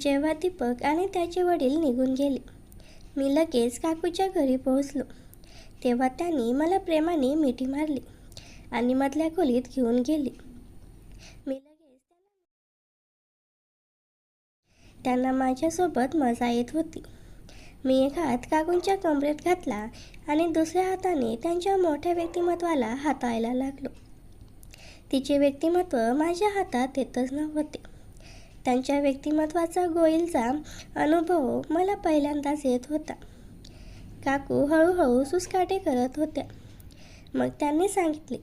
जेव्हा दीपक आणि त्याचे वडील निघून गेले. मी लगेच काकूच्या घरी पोहोचलो. तेव्हा त्यांनी मला प्रेमाने मिठी मारली आणि मधल्या खोलीत घेऊन गेली. मी लगेच त्यांना माझ्यासोबत मजा येत होती. मी एक हात काकूंच्या कमरेत घातला आणि दुसऱ्या हाताने त्यांच्या मोठ्या व्यक्तिमत्वाला हाताळायला लागलो. तिचे व्यक्तिमत्व माझ्या हातात येतच नव्हते. त्यांच्या व्यक्तिमत्वाचा गोईलचा अनुभव मला पहिल्यांदाच येत होता. काकू हळूहळू सुसकाटे करत होत्या. मग त्यांनी सांगितले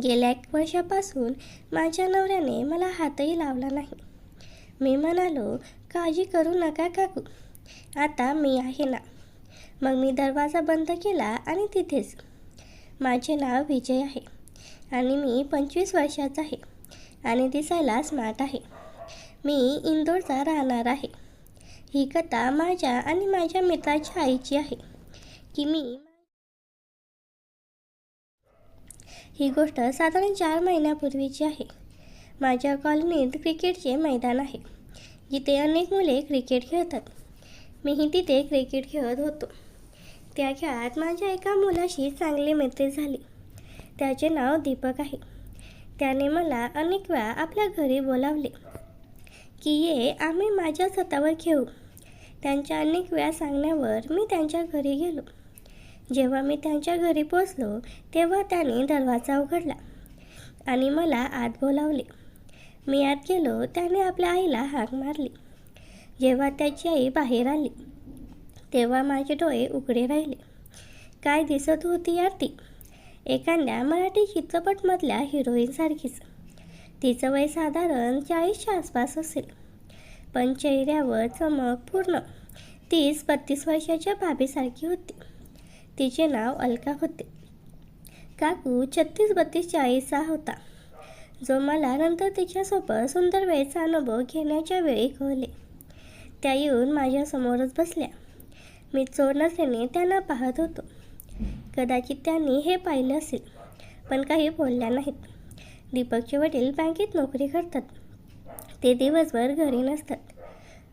गेल्या एक वर्षापासून माझ्या नवऱ्याने मला हातही लावला नाही. मी म्हणालो काळजी करू नका काकू. आता मी आहे ना. मग मी दरवाजा बंद केला आणि तिथेच. माझे नाव विजय आहे आणि मी पंचवीस वर्षाचा आहे आणि दिसायला स्मार्ट आहे. मी इंदोरचा राहणार आहे. ही कथा माझ्या आणि माझ्या मित्राच्या आईची आहे. की मी ही गोष्ट साधारण चार महिन्यापूर्वीची आहे. माझ्या कॉलनीत क्रिकेटचे मैदान आहे. जिथे अनेक मुले क्रिकेट खेळतात. मीही तिथे क्रिकेट खेळत होतो. त्या खेळात माझ्या एका मुलाशी चांगली मैत्री झाली. त्याचे नाव दीपक आहे. त्याने मला अनेक वेळा आपल्या घरी बोलावले. की ये आम्ही माझ्या स्वतःवर खेळू. त्यांच्या अनेक वेळा सांगण्यावर मी त्यांच्या घरी गेलो. जेव्हा मी त्यांच्या घरी पोचलो तेव्हा त्याने दरवाजा उघडला आणि मला आत बोलावले. मी आत गेलो त्याने आपल्या आईला हाक मारली. जेव्हा त्याची आई बाहेर आली तेव्हा माझे डोळे उघडे राहिले. काय दिसत होती यार ती एखाद्या मराठी चित्रपटमधल्या हिरोईनसारखीच. तिचं वय साधारण चाळीसच्या आसपास असेल. पण चेहऱ्यावर चमक पूर्ण. तीस बत्तीस वर्षाच्या भाभीसारखी होती. तिचे नाव अलका होते. काकू छत्तीस बत्तीस चाळीसचा होता. जो मला नंतर तिच्यासोबत सुंदर वेळेचा अनुभव घेण्याच्या वेळी कळले. त्या येऊन माझ्यासमोरच बसल्या. मी चोर नसल्याने त्यांना पाहत होतो. कदाचित त्यांनी हे पाहिलं असेल पण काही बोलल्या नाहीत. दीपकचे वडील बँकेत नोकरी करतात. ते दिवसभर घरी नसतात.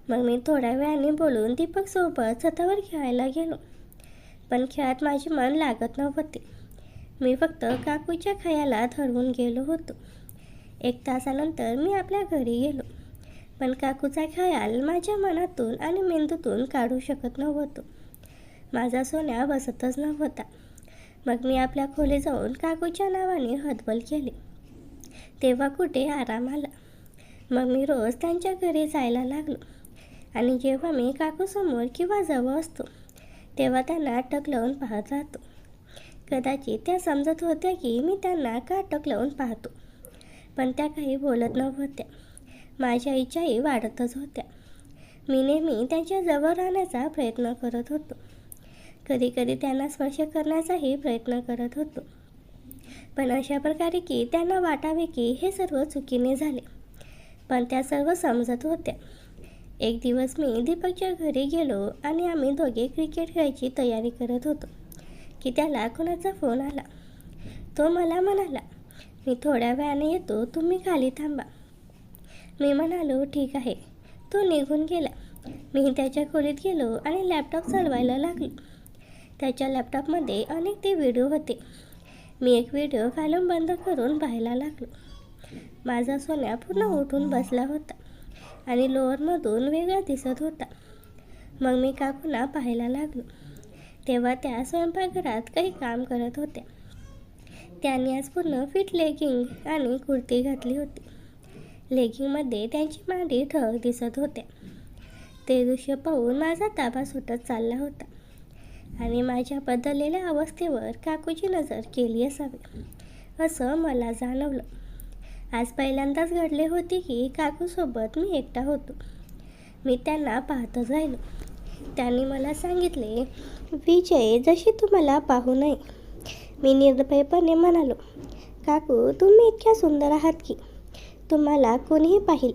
मग मी थोड्या वेळाने बोलून दीपकसोबत स्वतःवर खेळायला गेलो. पण खेळात माझे मन लागत नव्हते. मी फक्त काकूच्या खयाला हरवून गेलो होतो. एक तासानंतर मी आपल्या घरी गेलो. पण काकूचा खयाल माझ्या मनातून आणि मेंदूतून काढू शकत नव्हतो. माझा सोन्या बसतच नव्हता. मग मी आपल्या खोली जाऊन काकूच्या नावाने हतबल केले. तेव्हा कुठे आराम आला. मग मी रोज त्यांच्या घरी जायला लागलो. आणि जेव्हा मी काकूसमोर किंवा जवळ असतो तेव्हा त्यांना अटक लावून पाहत राहतो. कदाचित त्या समजत होत्या की मी त्यांना का अटक लावून पाहतो. पण त्या काही बोलत नव्हत्या. माझ्या इच्छाही वाढतच होत्या. मी नेहमी त्यांच्या जवळ राहण्याचा प्रयत्न करत होतो. कधीकधी त्यांना स्पर्श करण्याचाही प्रयत्न करत होतो. पण अशा प्रकारे की त्यांना वाटावे की हे सर्व चुकीने झाले. पण त्या सर्व समजत होत्या. एक दिवस मी दीपकच्या घरी गेलो आणि आम्ही दोघे क्रिकेट खेळायची तयारी करत होतो की त्याला कोणाचा फोन आला. तो मला म्हणाला मी थोड्या वेळाने येतो तुम्ही खाली थांबा. मी म्हणालो ठीक आहे. तो निघून गेला. मी त्याच्या खोलीत गेलो आणि लॅपटॉप चालवायला लागलो. त्याच्या लॅपटॉपमध्ये अनेक ते व्हिडिओ होते. मी एक व्हिडिओ घालून बंद करून पाहायला लागलो. माझा सोन्या पूर्ण उठून बसला होता आणि लोअरमधून वेगळा दिसत होता. मग मी काकूला पाहायला लागलो? तेव्हा त्या स्वयंपाकघरात काही काम करत होत्या. त्यांनी आज पूर्ण फिट लेगिंग आणि कुर्ती घातली होती. लेगिंगमध्ये त्यांची मांडी ठळक दिसत होत्या. ते दृश्य पाहून माझा ताबा सुटत चालला होता. आणि माझ्या बदललेल्या अवस्थेवर काकूची नजर केली असावी असं मला जाणवलं. आज पहिल्यांदाच घडले होते की काकूसोबत मी एकटा होतो. मी त्यांना पाहतच राहिलो. त्यांनी मला सांगितले विजय जशी तुम्हाला पाहू नये. मी निर्भयपणे म्हणालो काकू तुम्ही इतक्या सुंदर आहात की तुम्हाला कोणीही पाहिल.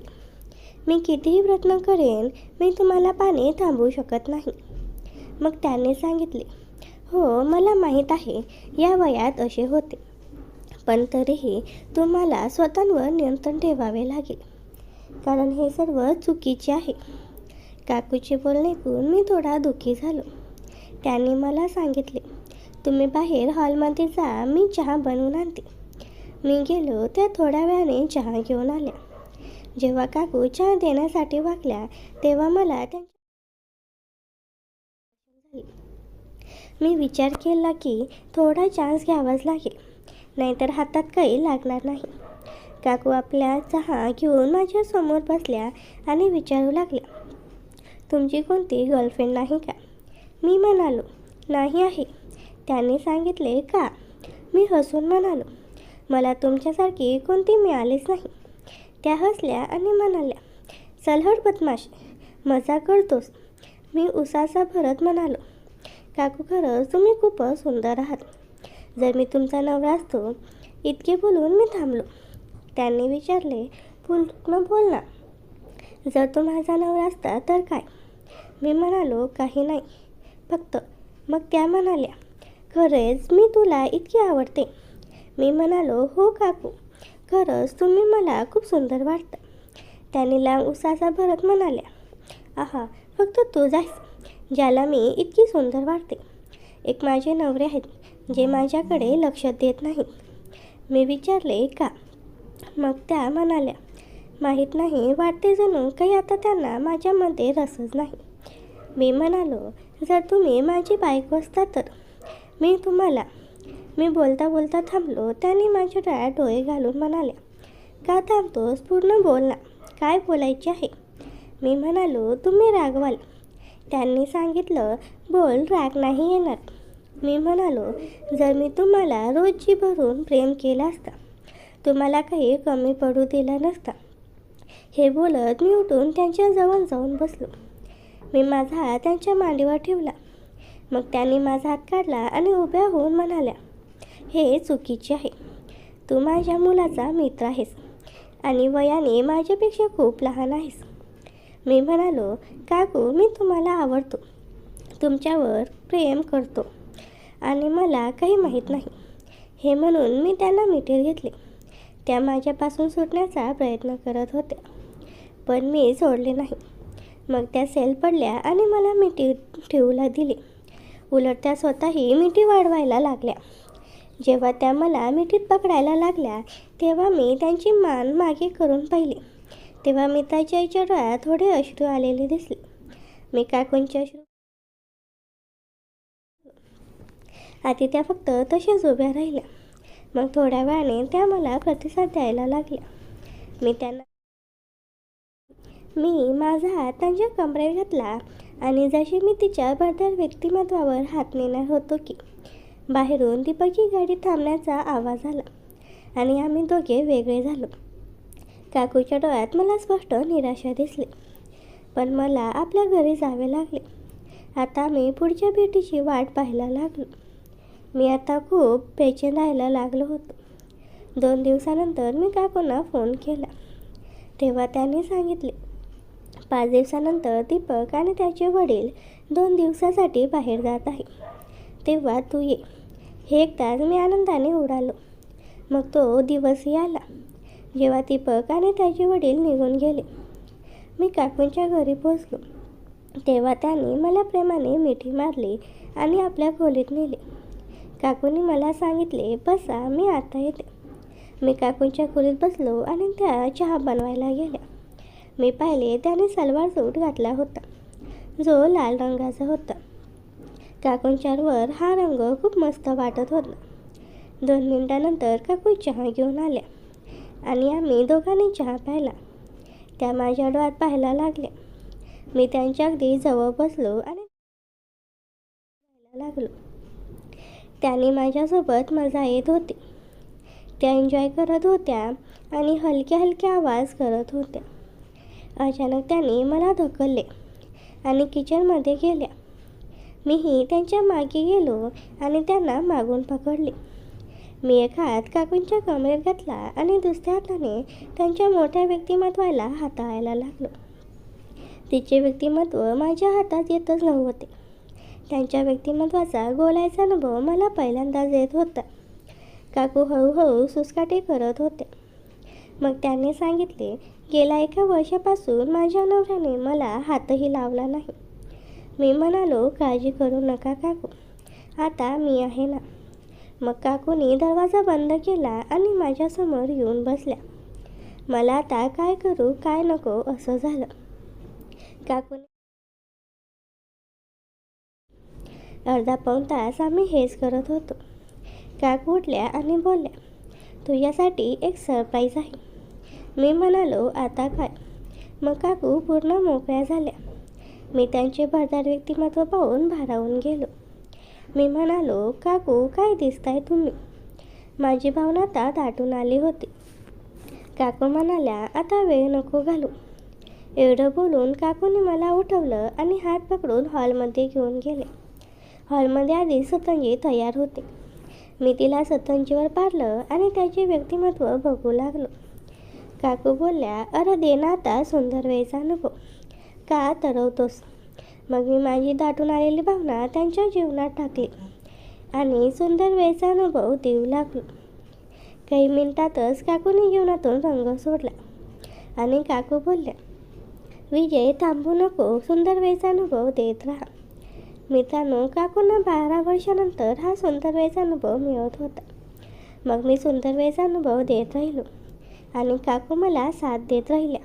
मी कितीही प्रयत्न करेन मी तुम्हाला पाणी थांबवू शकत नाही. मग त्याने सांगितले हो मला माहीत आहे या वयात असे होते. पण तरीही तुम्हाला स्वतःवर नियंत्रण ठेवावे लागेल. कारण हे सर्व चुकीचे आहे. काकूचे बोलणे ऐकून मी थोडा दुःखी झालो. त्यांनी मला सांगितले तुम्ही बाहेर हॉलमध्ये जा मी चहा बनवून आणते. मी गेलो त्या थोड्या वेळाने चहा घेऊन आल्या. जेव्हा काकू चहा देण्यासाठी वागल्या तेव्हा मला त्यांच्या मी विचार केला की थोडा चान्स घ्यावाच लागेल. नाहीतर हातात काही लागणार नाही. काकू आपल्या चहा घेऊन माझ्यासमोर बसल्या आणि विचारू लागल्या. तुमची कोणती गर्लफ्रेंड नाही का? मी म्हणालो नाही आहे. त्याने सांगितले का? मी हसून म्हणालो मला तुमच्यासारखी कोणती मिळालीच नाही. त्या हसल्या आणि म्हणाल्या चलहट बदमाश मजा करतोस. मी उसाचा भरत म्हणालो काकू खरंच तुम्ही खूपच सुंदर आहात. जर मी तुमचा नवरा असतो इतके बोलून मी थांबलो. त्यांनी विचारले पूर्ण बोल ना. जर तो माझा नवरा असता तर काय? मी म्हणालो काही नाही. फक्त मग त्या म्हणाल्या खरंच मी तुला इतकी आवडते. मी म्हणालो हो काकू. खरंच तुम्ही मला खूप सुंदर वाटतं. त्याने लांब उसाचा भरत म्हणाल्या आहा फक्त तू जायस. ज्याला मी इतकी सुंदर वाटते. एक माझे नवरे आहेत जे माझ्याकडे लक्ष देत नाहीत. मी विचारले का? मग त्या म्हणाल्या माहीत नाही वाटते जणू काही आता त्यांना माझ्यामध्ये रसच नाही. मी म्हणालो जर तुम्ही माझी बायको असता तर. मी तुम्हाला मी बोलता बोलता थांबलो त्याने माझ्या डोळ्यात डोळे घालून म्हणाल्या का थांबतोस? पूर्ण बोल ना. काय बोलायचे आहे? मी म्हणालो तुम्ही रागवाल. त्यांनी सांगितलं बोल राग नाही येणार. मी म्हणालो जर मी तुम्हाला रोजची भरून प्रेम केला असता तुम्हाला काही कमी पडू दिला नसता. हे बोलत मी उठून त्यांच्याजवळ जाऊन बसलो. मी माझा हात त्यांच्या मांडीवर ठेवला. मग त्यांनी माझा हात काढला आणि उभ्या होऊन म्हणाल्या हे चुकीचे आहे. तू माझ्या मुलाचा मित्र आहेस आणि वयाने माझ्यापेक्षा खूप लहान आहेस. मी म्हणालो काकू मी तुम्हाला आवडतो. तुमच्यावर प्रेम करतो आणि मला काही माहीत नाही. हे म्हणून मी त्यांना मिठीत घेतले. त्या माझ्यापासून सुटण्याचा प्रयत्न करत होत्या. पण मी सोडले नाही. मग त्या सेल पडल्या आणि मला मिठी ठेवूला दिली. उलट त्या स्वतःही मिठी वाढवायला लागल्या. जेव्हा त्या मला मिठीत पकडायला लागल्या तेव्हा मी त्यांची मान मागे करून पाहिली. तेव्हा मी त्याच्या आईच्या डोळ्यात थोडे अश्रू आलेले दिसले. मी काकूंचे अश्रू? आधी त्या फक्त तशाच उभ्या राहिल्या. मग थोड्या वेळाने त्या मला प्रतिसाद द्यायला लागल्या. मी त्यांना मी माझा हात त्यांच्या कमरेत घातला आणि जशी मी तिच्या भरदार व्यक्तिमत्वावर हात नेणार होतो की बाहेरून दीपकची गाडी थांबण्याचा आवाज आला आणि आम्ही दोघे वेगळे झालो. काकूच्या डोळ्यात मला स्पष्ट निराशा दिसली. पण मला आपल्या घरी जावे लागले. आता मी पुढच्या भेटीची वाट पाहायला लागलो. मी आता खूप बेचैन राहायला लागलो होतो. दोन दिवसानंतर मी काकूंना फोन केला. तेव्हा त्यांनी सांगितले पाच दिवसानंतर दीपक आणि त्याचे वडील दोन दिवसासाठी बाहेर जात आहे. तेव्हा तू ये. हे एकदाच मी आनंदाने उडालो. मग तो दिवसही आला. जेव्हा दीपक आणि त्याचे वडील निघून गेले. मी काकूंच्या घरी पोचलो तेव्हा त्यांनी मला प्रेमाने मिठी मारली आणि आपल्या खोलीत नेले. काकूंनी मला सांगितले बसा मी आता येते. मी काकूंच्या खोलीत बसलो आणि त्या चहा बनवायला गेल्या. मी पाहिले त्याने सलवार सूट घातला होता जो लाल रंगाचा होता. काकूंच्यावर हा रंग खूप मस्त वाटत होता. दोन मिनिटानंतर काकू चहा घेऊन आल्या. आणि आम्ही दोघांनी चहा प्यायला. त्या माझ्या डोळ्यात पाहायला लागल्या. मी त्यांच्या अगदी जवळ बसलो आणि लागलो. त्याने माझ्यासोबत मजा येत होती. त्या एन्जॉय करत होत्या आणि हलक्या हलक्या आवाज करत होत्या. अचानक त्यांनी मला ढकलले आणि किचनमध्ये गेल्या. मीही त्यांच्या मागे गेलो आणि त्यांना मागून पकडले. मी एक हात काकूंच्या कमरेत घातला आणि दुसऱ्या हाताने त्यांच्या मोठ्या व्यक्तिमत्वाला हाताळायला लागलो. तिचे व्यक्तिमत्व माझ्या हातात येतच नव्हते. त्यांच्या व्यक्तिमत्वाचा गोलायचा अनुभव मला पहिल्यांदाच येत होता. काकू हळूहळू सुसकाटे करत होते. मग त्यांनी सांगितले गेल्या एका वर्षापासून माझ्या नवऱ्याने मला हातही लावला नाही. मी म्हणालो काळजी करू नका काकू. आता मी आहे ना. मग काकूनी दरवाजा बंद केला आणि माझ्यासमोर येऊन बसल्या. मला आता काय करू काय नको असं झालं. काकूने अर्धा पाऊण तास आम्ही हेच करत होतो. काकू उठल्या आणि बोलल्या तुझ्यासाठी एक सरप्राईज आहे. मी म्हणालो आता काय? मग काकू पूर्ण मोकळ्या झाल्या. मी त्यांचे भरदार व्यक्तिमत्व पाहून भारावून गेलो. मी म्हणालो काकू काय दिसताय तुम्ही? माझी भावना आता दाटून आली होती. काकू म्हणाल्या आता वेळ नको घालू. एवढं बोलून काकूने मला उठवलं आणि हात पकडून हॉलमध्ये घेऊन गेले. हॉलमध्ये आधी सतंजी तयार होते. मी तिला सतंजीवर पाडलं आणि त्याचे व्यक्तिमत्व बघू लागलो. काकू बोलल्या अरे दे ना आता सुंदर वेळचा अनुभव. का तरवतोस? मग मी माझी दाटून आलेली भावना त्यांच्या जीवनात टाकली आणि सुंदर वेळचा अनुभव देऊ लागलो. काही मिनिटातच काकूने जीवनातून रंग सोडला आणि काकू बोलल्या विजय थांबू नको सुंदर वेळचा अनुभव देत राहा. मित्रांनो काकूंना बारा वर्षानंतर हा सुंदर वेळचा अनुभव मिळत होता. मग मी सुंदर वेळचा अनुभव देत राहिलो आणि काकू मला साथ देत राहिल्या.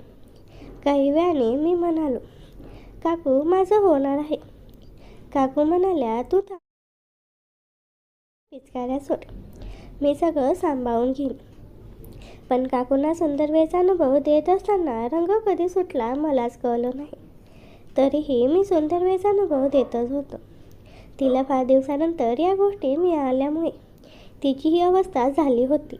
काही वेळाने मी म्हणालो काकू माझं होणार आहे. काकू म्हणाल्या तू थांब. पिचकाऱ्या सोड. मी सगळं सांभाळून घेईन. पण काकूंना सुंदर वेळचा अनुभव देत असताना रंग कधी सुटला मलाच कळलं नाही. तरीही मी सुंदर वेळचा अनुभव देतच होतो. तिला फार दिवसानंतर या गोष्टी मिळाल्यामुळे तिची ही अवस्था झाली होती.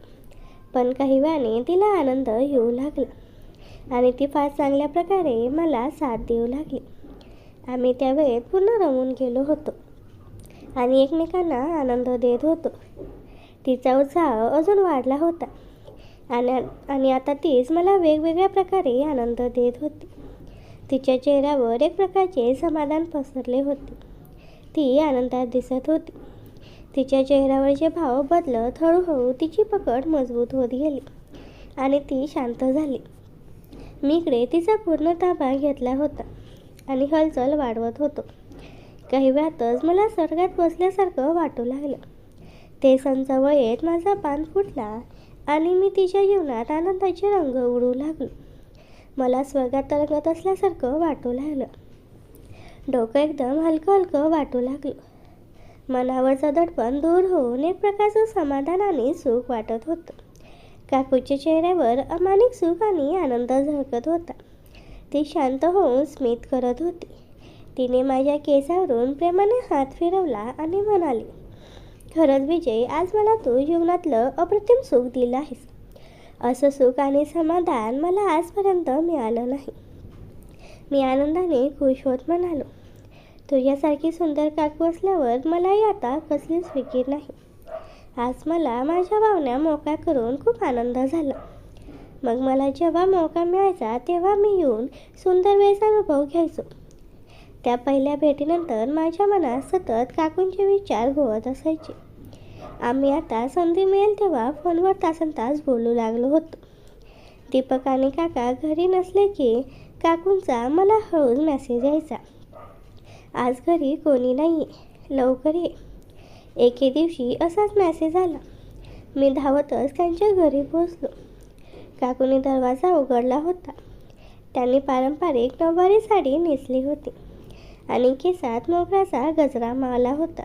पण काही वेळाने तिला आनंद येऊ लागला आणि ती फार चांगल्या प्रकारे मला साथ देऊ लागली. आम्ही त्या वेळेत पूर्ण रमून गेलो होतो. आणि एकमेकांना आनंद देत होतो. तिचा उत्साह अजून वाढला होता. आणि आणि आता तीच मला वेगवेगळ्या प्रकारे आनंद देत होती. तिच्या चेहऱ्यावर एक प्रकारचे समाधान पसरले होते. ती आनंदात दिसत होती. तिच्या चेहऱ्यावरचे भाव बदलत हळूहळू तिची पकड मजबूत होत गेली आणि ती शांत झाली. मी इकडे तिचा पूर्ण ताबा घेतला होता. आणि हलचल वाढवत होतो. काही वेळातच मला स्वर्गात बसल्यासारखं वाटू लागलं. ते संजवळ येत माझा पान फुटला आणि मी तिच्या जीवनात आनंदाचे रंग उडू लागलो. मला स्वर्गात तरंगत असल्यासारखं वाटू लागलं. डोकं एकदम हलकं हलकं वाटू लागलं. मनावरचं दडपण दूर होऊन एक प्रकारचं समाधान आणि सुख वाटत होतं. काकूच्या चेहऱ्यावर अमानिक सुख आणि आनंद झळकत होता. ती शांत होऊन स्मित करत होती. तिने माझ्या केसावरून प्रेमाने हात फिरवला आणि म्हणाली खरंच विजय आज मला तू जीवनातलं अप्रतिम सुख दिलं आहेस. असं सुख आणि समाधान मला आजपर्यंत मिळालं नाही. मी आनंदाने खुश होत म्हणालो तुझ्यासारखी सुंदर काकू असल्यावर मलाही आता कसलीच फिकीर नाही. आज मला माझ्या भावना मोकळ्या करून खूप आनंद झाला. मग मला जेव्हा मौका मिळायचा तेव्हा मी येऊन सुंदर वेळचा अनुभव घ्यायचो. त्या पहिल्या भेटीनंतर माझ्या मनात सतत काकूंचे विचार घोळत असायचे. आम्ही आता संधी मिळेल तेव्हा फोनवर तासन तास बोलू लागलो होतो. दीपक आणि काका घरी नसले की काकूंचा मला हळूच मेसेज यायचा. आज घरी कोणी नाही आहे लवकर ये. एके दिवशी असाच मेसेज आला. मी धावतच त्यांच्या घरी पोचलो काकूने दरवाजा उघडला होता. त्यांनी पारंपरिक नऊवारी साडी नेसली होती. आणि केसात मोगऱ्याचा गजरा मावला होता.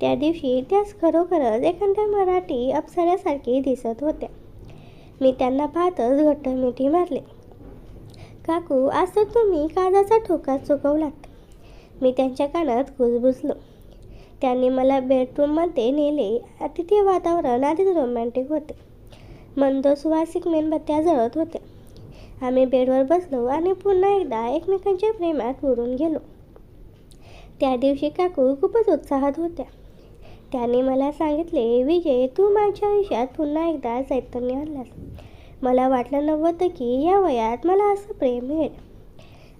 त्या दिवशी त्याच खरोखरच एखाद्या मराठी अप्सऱ्यासारखी दिसत होत्या. मी त्यांना पाहतच घट्ट मिठी मारले. काकू आज तर तुम्ही काजाचा ठोका चुकवलात. मी त्यांच्या कानात कुजबुजलो त्यांनी मला बेडरूममध्ये नेले. तिथे वातावरण आधीच रोमॅन्टिक होते. मंद सुवासिक मेणबत्त्या जळत होत्या. आम्ही बेडवर बसलो आणि पुन्हा एकदा एकमेकांच्या प्रेमात बुडून गेलो. त्या दिवशी काकू खूपच उत्साहात होत्या. त्याने मला सांगितले विजय तू माझ्या आयुष्यात पुन्हा एकदा चैतन्य आणलास. मला वाटलं नव्हतं की या वयात मला असं प्रेम मिळेल.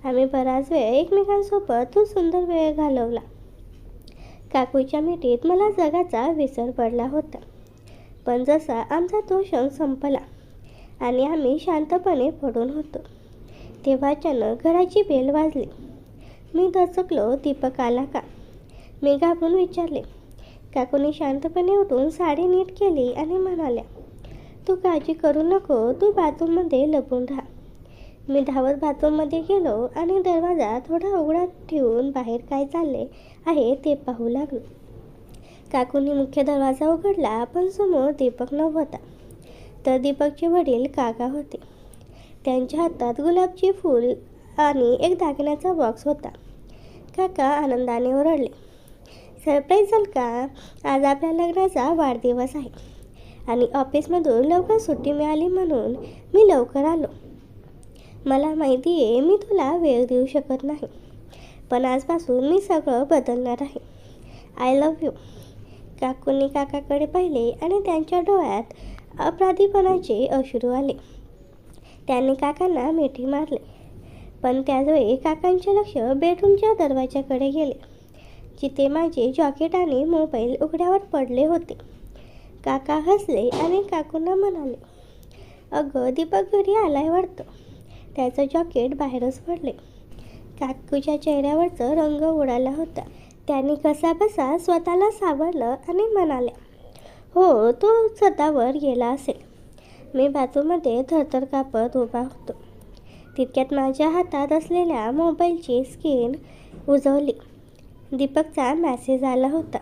आम्ही बराच वेळ एकमेकांसोबत तू सुंदर वेळ घालवला. काकूच्या मिठीत मला जगाचा विसर पडला होता. पण जसा आमचा तो क्षण संपला आणि आम्ही शांतपणे पडून होतो. तेव्हा अचानक घराची बेल वाजली. मी दचकलो दीपक आला का? मी घाबरून विचारले. काकूने शांतपणे उठून साडी नीट केली आणि म्हणाल्या तू काळजी करू नको तू बाथरूममध्ये लपून राहा. मी धावत बाथरूममध्ये गेलो आणि दरवाजा थोडा उघडा ठेवून बाहेर काय चालले आहे ते पाहू लागलो. काकूंनी मुख्य दरवाजा उघडला. पण समोर दीपक नव्हता तर दीपकचे वडील काका होते. त्यांच्या हातात गुलाबचे फूल आणि एक दागिन्याचा बॉक्स होता. काका आनंदाने ओरडले सरप्राईज झालं का? आज आपल्या लग्नाचा वाढदिवस आहे आणि ऑफिसमधून लवकर सुट्टी मिळाली म्हणून मी लवकर आलो. मला माहिती आहे मी तुला वेळ देऊ शकत नाही पण आजपासून मी सगळं बदलणार आहे. आय लव्ह यू काकूंनी काकाकडे पाहिले आणि त्यांच्या डोळ्यात अपराधीपणाचे अश्रू आले. त्यांनी काकांना मिठी मारले. पण त्याचवेळी काकांचे लक्ष बेडरूमच्या दरवाजाकडे गेले. जिथे माझे जॉकेट आणि मोबाईल उघड्यावर पडले होते. काका हसले आणि काकूंना म्हणाले अगं दीपक घरी आलाय वाटतं. त्याचं जॉकेट बाहेरच पडले. काकूच्या चेहऱ्यावरचा रंग उडाला होता. त्याने कसाबसा स्वतःला सावरलं आणि म्हणाले हो तो छतावर गेला असेल. मी बाजूमध्ये थरथर कापत उभा होतो. तितक्यात माझ्या हातात असलेल्या मोबाईलची स्क्रीन उजवली. दीपकचा मॅसेज आला होता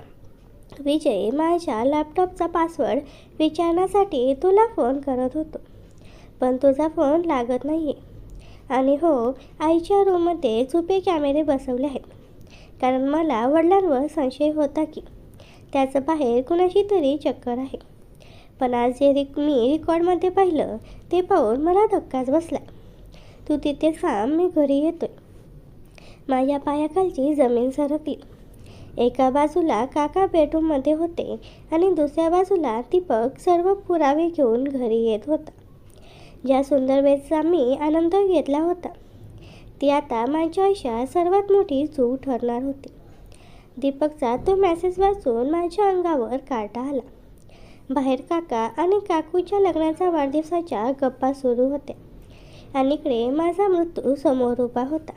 विजय माझ्या लॅपटॉपचा पासवर्ड विचारण्यासाठी तुला फोन करत होतो पण तुझा फोन लागत नाही आहे आणि हो आईच्या रूममध्ये झुपे कॅमेरे बसवले आहेत. कारण मला वडिलांवर संशय होता की त्याचं बाहेर कुणाशी तरी चक्कर आहे. पण आज जे रिक मी रेकॉर्डमध्ये पाहिलं ते पाहून मला धक्काच बसला. तू तिथे थांब मी घरी येतोय. माझ्या पायाखालची जमीन सरकली. एका बाजूला काका बेडरूममध्ये होते आणि दुसऱ्या बाजूला दीपक सर्व पुरावे घेऊन घरी येत होता. ज्या सुंदर वेळेचा मी आनंद घेतला होता. ती आता माझ्या आयुष्यात सर्वात मोठी चूक ठरणार होती. दीपकचा तो मेसेज वाचून माझ्या अंगावर काटा आला. बाहेर काका आणि काकूच्या लग्नाचा वाढदिवसाच्या गप्पा सुरू होत्या. आणि इकडे माझा मृत्यू समोर उभा होता.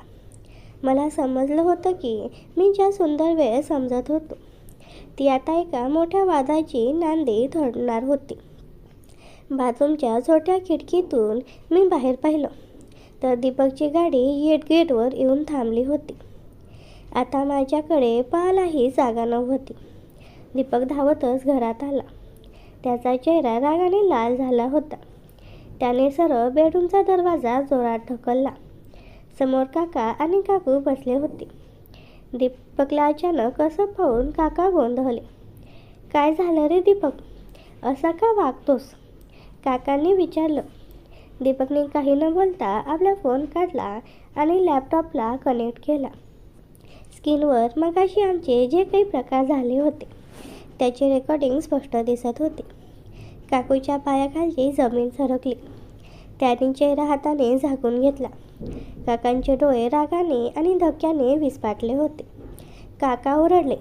मला समजलं होतं की मी ज्या सुंदर वेळ समजत होतो ती आता एका मोठ्या वादाची नांदी ठरणार होती. बाथरूमच्या छोट्या खिडकीतून मी बाहेर पाहिलं. तर दीपकची गाडी गेट गेटवर येऊन थांबली होती. आता माझ्याकडे पाहायलाही जागा नव्हती. दीपक धावतच घरात आला. त्याचा चेहरा रागाने लाल झाला होता. त्याने सरळ बेडरूमचा दरवाजा जोरात ढकलला. समोर काका आणि काकू बसले होते. दीपकला अचानक असं पाहून काका गोंधळले. काय झालं रे दीपक? असा का वागतोस? काकांनी विचारलं. दीपकने काही न बोलता आपला फोन काढला आणि लॅपटॉपला कनेक्ट केला. स्क्रीनवर मगाशी आमचे जे काही प्रकार झाले होते त्याचे रेकॉर्डिंग स्पष्ट दिसत होते. काकूच्या पायाखालची जमीन सरकली. त्यांनी चेहरा हाताने झाकून घेतला. काकांचे डोळे रागाने आणि धक्क्याने विस्फाटले होते. काका ओरडले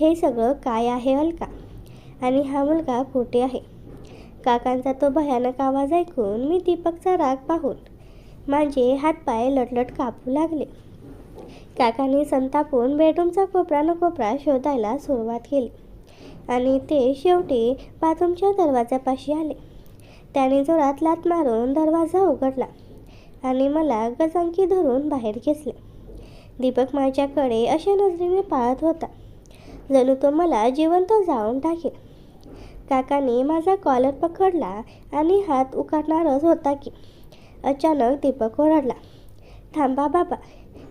हे सगळं काय आहे अलका? आणि हा मुलगा खोटे आहे. काकांचा तो भयानक आवाज ऐकून मी दीपकचा राग पाहून माझे हातपाय लटलट कापू लागले. काकाने संतापून बेडरूमचा कोपरा न कोपरा शोधायला सुरुवात केली आणि ते शेवटी बाथरूमच्या दरवाजापाशी आले. त्याने जोरात लात मारून दरवाजा उघडला आणि मला गजांकी धरून बाहेर घेतले. दीपक माझ्याकडे अशा नजरेने पाळत होता. जणू तो मला जिवंत जाऊन टाकेल. काकाने माझा कॉलर पकडला आणि हात उकारणारच होता की. अचानक दीपक ओरडला थांबा बाबा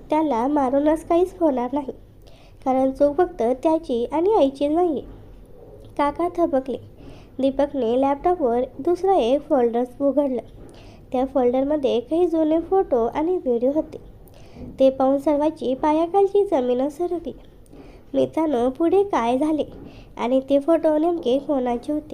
त्याला मारूनच काहीच होणार नाही कारण चूक फक्त त्याची आणि आईची नाही आहे काका थबकले. दीपकने लॅपटॉपवर दुसरा एक फोल्डर उघडलं. त्या फोल्डरमध्ये काही जुने फोटो आणि व्हिडिओ होते. ते पाहून सर्वांची पायाखालची जमीन सरकली. मित्रांनो पुढे काय झाले? आणि ते फोटो नेमके कोणाचे होते?